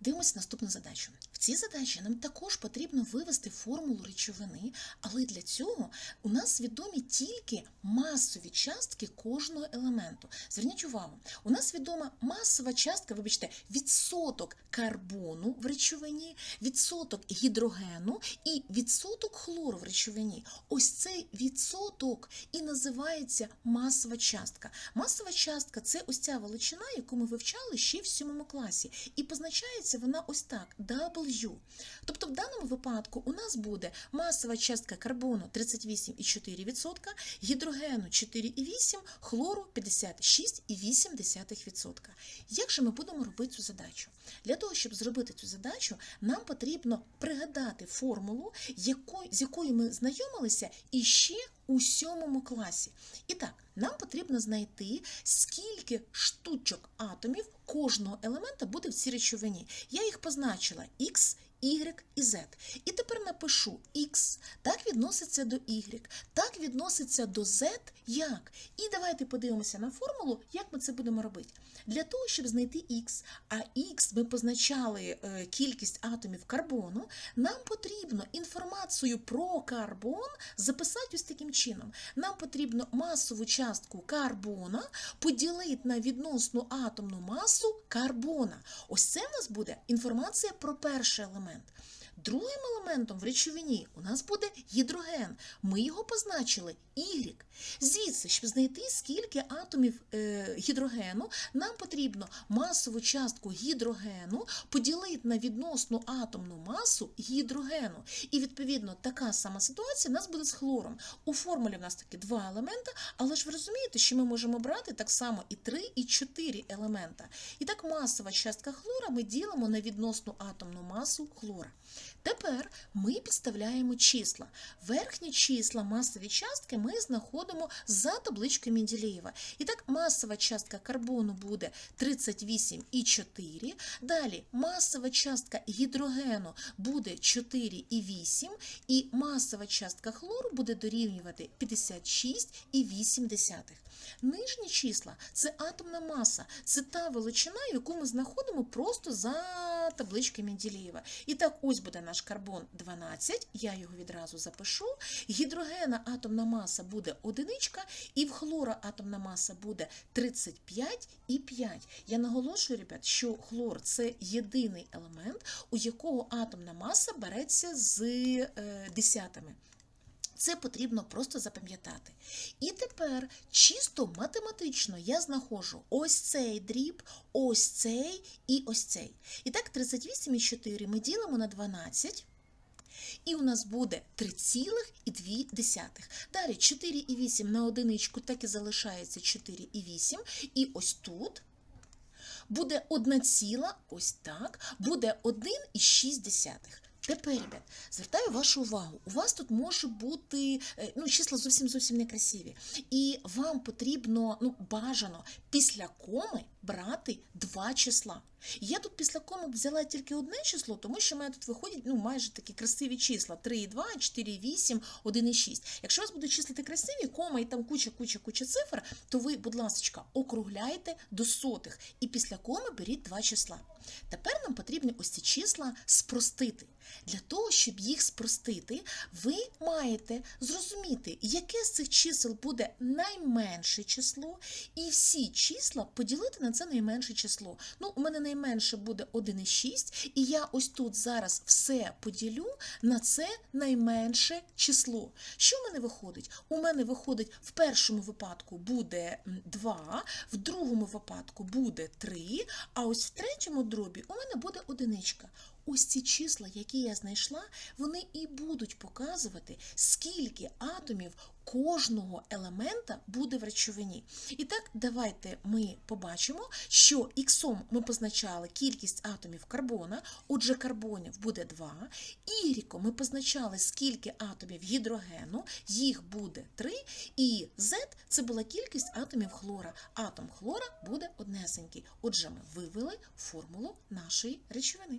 Дивимося наступну задачу. В цій задачі нам також потрібно вивести формулу речовини, але для цього у нас відомі тільки масові частки кожного елементу. Зверніть увагу, у нас відома масова частка, вибачте, відсоток карбону в речовині, відсоток гідрогену і відсоток хлору в речовині. Ось цей відсоток і називається масова частка. Масова частка це ось ця величина, яку ми вивчали ще в сьомому класі. І позначається вона ось так W. Тобто в даному випадку у нас буде масова частка карбону 38,4%, гідрогену 4,8%, хлору 56,8%. Як же ми будемо робити цю задачу? Для того, щоб зробити цю задачу, нам потрібно пригадати формулу, з якою ми знайомилися іще у сьомому класі. І так, нам потрібно знайти, скільки штучок атомів кожного елемента буде в цій речовині. Я їх позначила X, Y і Z. І тепер напишу X, так відноситься до Y, так відноситься до Z, як? І давайте подивимося на формулу, як ми це будемо робити. Для того, щоб знайти X, а X ми позначали е, кількість атомів карбону, нам потрібно інформацію про карбон записати ось таким чином. Нам потрібно масову частку карбона поділити на відносну атомну масу карбона. Ось це в нас буде інформація про перший елемент. moment Другим елементом в речовині у нас буде гідроген. Ми його позначили Y. Звідси, щоб знайти, скільки атомів е, гідрогену, нам потрібно масову частку гідрогену поділити на відносну атомну масу гідрогену. І відповідно така сама ситуація в нас буде з хлором. У формулі в нас таки два елемента, але ж ви розумієте, що ми можемо брати так само і три, і чотири елемента. І так масова частка хлора ми ділимо на відносну атомну масу хлора. Тепер ми підставляємо числа. Верхні числа масові частки ми знаходимо за табличкою Менділеєва. І так, масова частка карбону буде 38,4. Далі масова частка гідрогену буде 4,8. І масова частка хлору буде дорівнювати 56,8. Нижні числа це атомна маса, це та величина, яку ми знаходимо просто за табличкою Менделєєва. І так, ось буде наш карбон 12, я його відразу запишу. Гідрогена атомна маса буде одиничка, і в хлора атомна маса буде 35,5. Я наголошую, ребят, що хлор це єдиний елемент, у якого атомна маса береться з е, десятими. Це потрібно просто запам'ятати. І тепер чисто математично я знаходжу ось цей дріб, ось цей і ось цей. І так, 38,4 ми ділимо на 12. І у нас буде 3,2. Далі 4,8 на одиничку так і залишається 4,8. І ось тут буде 1 ціла, ось так, буде 1,6. Тепер, ребят, звертаю вашу увагу. У вас тут може бути е, ну, числа зовсім зовсім некрасиві. І вам потрібно ну, бажано після коми брати два числа. Я тут після коми взяла тільки одне число, тому що в мене тут виходять ну, майже такі красиві числа: 3,2, 4,8, 1,6. Якщо у вас будуть числити красиві, кома і там куча, куча, куча цифр, то ви, будь ласка, округляйте до сотих. І після коми беріть два числа. Тепер нам потрібно ось ці числа спростити. Для того, щоб їх спростити, ви маєте зрозуміти, яке з цих чисел буде найменше число, і всі числа поділити на це найменше число. Ну, у мене найменше буде 1,6, і я ось тут зараз все поділю на це найменше число. Що в мене виходить? У мене виходить в першому випадку буде 2, в другому випадку буде 3, а ось в третьому дробі у мене буде одиничка. Ось ці числа, які я знайшла, вони і будуть показувати, скільки атомів кожного елемента буде в речовині. І так, давайте ми побачимо, що іксом ми позначали кількість атомів карбона, отже, карбонів буде 2, ігріком ми позначали, скільки атомів гідрогену, їх буде 3, і Z – це була кількість атомів хлора. Атом хлора буде однесенький. Отже, ми вивели формулу нашої речовини.